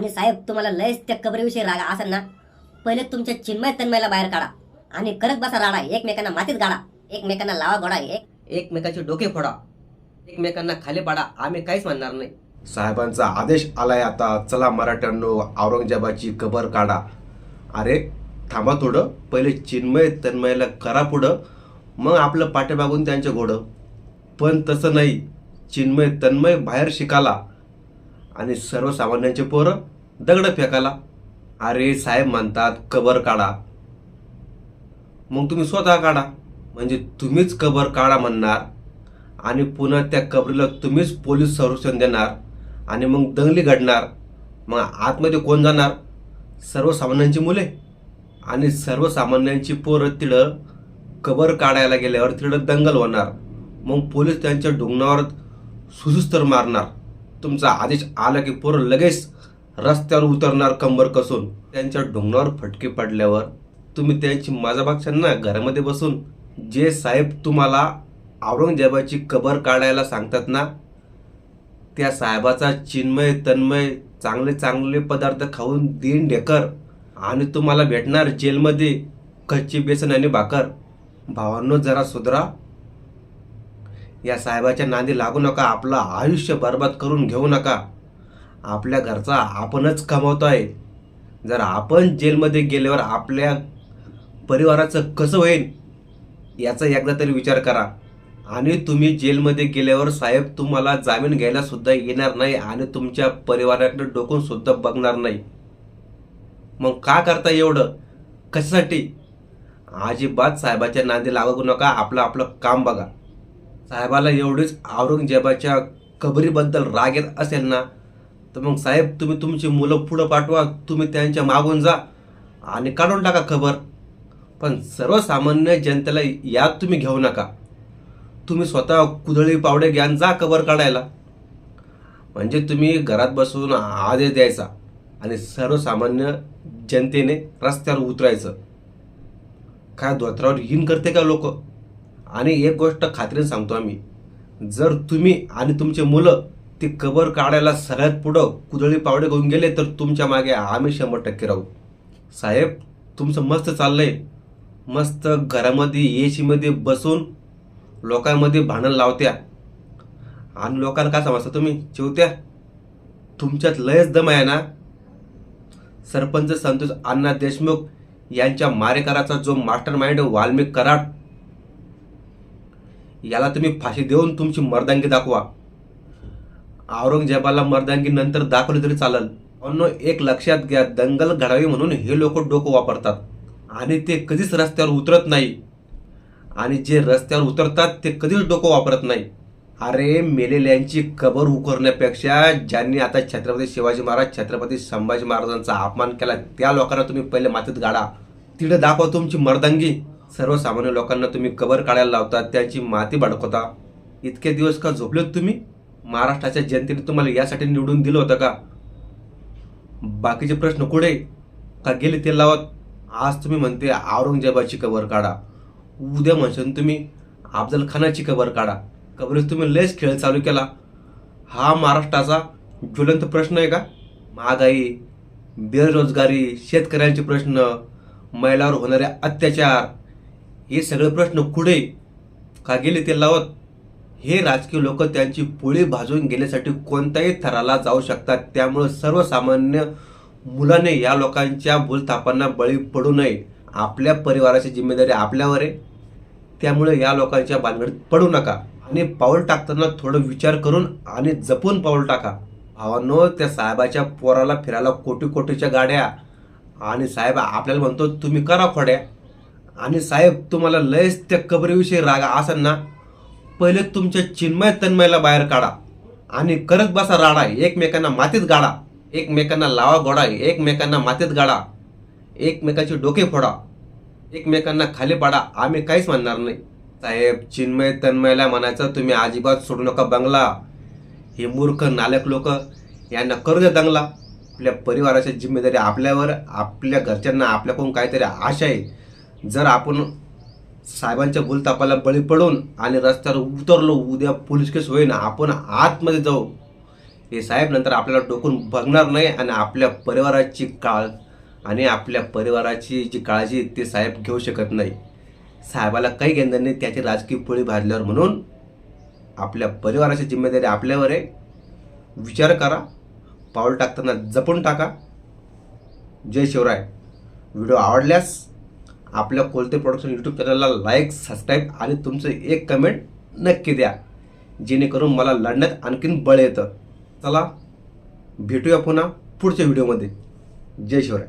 आणि साहेब तुम्हाला लयच त्या कबरीविषयी रागा असेल ना? पहिले तुमच्या चिन्मय तन्मयला बाहेर काढा आणि करत बसा राडा एकमेकांना मातीत गाडा एकमेकांना लावा गोडा एक एकमेकाचे डोके फोडा एकमेकांना खाली पाडा आम्ही काहीच म्हणणार नाही. साहेबांचा आदेश आलाय आता. चला मराठ्यांनो औरंगजेबाची कबर काढा. अरे थांबा थोडं. पहिले चिन्मय तन्मयला करा पुढं. मग आपलं पाठीमागून त्यांचं घोडं. पण तसं नाही. चिन्मय तन्मय बाहेर शिकाला. आणि सर्वसामान्यांचे पोरं दगड फेकायला. अरे साहेब म्हणतात कबर काढा. मग तुम्ही स्वतः काढा. म्हणजे तुम्हीच कबर काढा म्हणणार आणि पुन्हा त्या कबरीला तुम्हीच पोलीस संरक्षण देणार आणि मग दंगली घडणार. मग आतमध्ये कोण जाणार? सर्वसामान्यांची मुले. आणि सर्वसामान्यांची पोरं तिथं कबर काढायला गेल्यावर तिथं दंगल होणार. मग पोलीस त्यांच्या ढुंगणावर सुसुस्तर मारणार. तुमचा आदेश आला की पोरं लगेच रस्त्यावर उतरणार कंबर कसून. त्यांच्या डोंगरावर फटके पडल्यावर तुम्ही त्यांची मजा ना घरामध्ये बसून जे साहेब तुम्हाला औरंगजेबाची कबर काढायला सांगतात ना त्या साहेबाचा चिन्मय तन्मय चांगले चांगले पदार्थ खाऊन दिन ढेकर आणि तुम्हाला भेटणार जेलमध्ये कच्ची बेसन आणि भाकर. भावांनो जरा सुधरा. या साहेबाच्या नांदी लागू नका आपलं आयुष्य बरबाद करून घेऊ नका. आपल्या घरचा आपणच कमवतोय. जर आपण जेलमध्ये गेल्यावर आपल्या परिवाराचं कसं होईल याचा एकदा तरी विचार करा. आणि तुम्ही जेलमध्ये गेल्यावर साहेब तुम्हाला जामीन घ्यायला सुद्धा येणार नाही आणि तुमच्या परिवाराकडे डोकून सुद्धा बघणार नाही. मग का करता एवढं? कशासाठी? अजिबात साहेबाच्या नांदी लागू नका आपलं आपलं काम बघा. साहेबाला एवढीच औरंगजेबाच्या कबरीबद्दल राग येत असेल ना तर मग साहेब तुम्ही तुमची मुलं पुढं पाठवा तुम्ही त्यांच्या मागून जा आणि काढून टाका खबर. पण सर्वसामान्य जनतेला यात तुम्ही घेऊ नका. तुम्ही स्वतः कुदळी पावडे घ्यान जा खबर काढायला. म्हणजे तुम्ही घरात बसून आदेश द्यायचा आणि सर्वसामान्य जनतेने रस्त्यावर उतरायचं. काय धोत्रावर हिन करते का लोक? आणि एक गोष्ट खात्रीने सांगतो आम्ही. जर तुम्ही आणि तुमचे मुलं ती कबर काढायला सगळ्यात पुढं कुदळी पावडे घेऊन गेले तर तुमच्या मागे आम्ही शंभर टक्के राहू. साहेब तुमचं मस्त चाललंय. मस्त घरामध्ये एसीमध्ये बसून लोकांमध्ये भांडण लावत्या. आणि लोकांना काय समजता तुम्ही? चिवत्या. तुमच्यात लयच दम आहे ना? सरपंच संतोष अण्णा देशमुख यांच्या मारेकराचा जो मास्टर माइंड वाल्मिक कराड याला तुम्ही फाशी देऊन तुमची मर्दांगी दाखवा. औरंगजेबाला मर्दांगी नंतर दाखवली तरी चालेल. अन्न एक लक्षात घ्या दंगल घडावी म्हणून हे लोक डोकं वापरतात. आणि ते कधीच रस्त्यावर उतरत नाही. आणि जे रस्त्यावर उतरतात ते कधीच डोकं वापरत नाही. अरे मेलेल्यांची कबर उकरण्यापेक्षा ज्यांनी आता छत्रपती शिवाजी महाराज छत्रपती संभाजी महाराजांचा अपमान केला त्या लोकांना तुम्ही पहिले मातीत गाडा. तिथं दाखवा तुमची मर्दांगी सर्वसामान्य लोकांना तुम्ही कबर काढायला लावता त्यांची माती भडकवता इतके दिवस का झोपलेत तुम्ही? महाराष्ट्राच्या जनतेने तुम्हाला यासाठी निवडून दिलं होतं का? बाकीचे प्रश्न कुठे? का गेले ते लावत? आज तुम्ही म्हणते औरंगजेबाची कबर काढा. उद्या म्हणशाल तुम्ही अफजल खानाची कबर काढा. कबरीत तुम्ही लयच खेळ चालू केला. हा महाराष्ट्राचा ज्वलंत प्रश्न आहे का? महागाई बेरोजगारी शेतकऱ्यांचे प्रश्न महिलावर होणारे अत्याचार हे सगळे प्रश्न कुठे का गेले ते लावत? हे राजकीय लोक त्यांची पोळी भाजून गेल्यासाठी कोणत्याही थराला जाऊ शकतात. त्यामुळे सर्वसामान्य मुलाने या लोकांच्या भूलथापांना बळी पडू नये. आपल्या परिवाराची जिम्मेदारी आपल्यावर आहे. त्यामुळे या लोकांच्या भानगडीत पडू नका. आणि पाऊल टाकताना थोडं विचार करून आणि जपून पाऊल टाका. भावानो त्या साहेबाच्या पोराला फिरायला कोटी कोटीच्या गाड्या. आणि साहेब आपल्याला म्हणतो तुम्ही करा खोड्या. आणि साहेब तुम्हाला लयच त्या कबरीविषयी रागा असेल ना पहिले तुमच्या चिन्मय तन्मयला बाहेर काढा आणि करत बसा राडा एकमेकांना मातीत गाडा एकमेकांना लावा गोडा एकमेकांना मातीत गाडा एकमेकाचे डोके फोडा एकमेकांना खाली पाडा आम्ही काहीच म्हणणार नाही. साहेब चिन्मय तन्मयला म्हणायचं तुम्ही अजिबात सोडू नका बंगला. हे मूर्ख नालक लोक यांना करू दे दंगला आपल्या परिवाराची जिम्मेदारी आपल्यावर आपल्या घरच्यांना आपल्याकडून काहीतरी आशा आहे. जर आपण साहेबांच्या भूलतापाला बळी पडून आणि रस्त्यावर उतरलो उद्या पोलीस केस होईन आपण आतमध्ये जाऊ. हे साहेब नंतर आपल्याला डोकून बघणार नाही आणि आपल्या परिवाराची काळ आणि आपल्या परिवाराची जी काळजी ते साहेब घेऊ शकत नाही. साहेबाला काही घेणार नाही त्याची राजकीय पोळी भाजल्यावर म्हणून आपल्या परिवाराची जिम्मेदारी आपल्यावर आहे. विचार करा पाऊल टाकताना जपून टाका. जय शिवराय. व्हिडिओ आवडल्यास आपल्या कोलते प्रोडक्शन यूट्यूब चॅनलला लाईक सबस्क्राईब आणि तुमचं एक कमेंट नक्की द्या. जेणेकरून मला लढण्यात आणखीन बळ येतं. चला भेटूया पुन्हा पुढच्या व्हिडिओमध्ये जय शिवराय.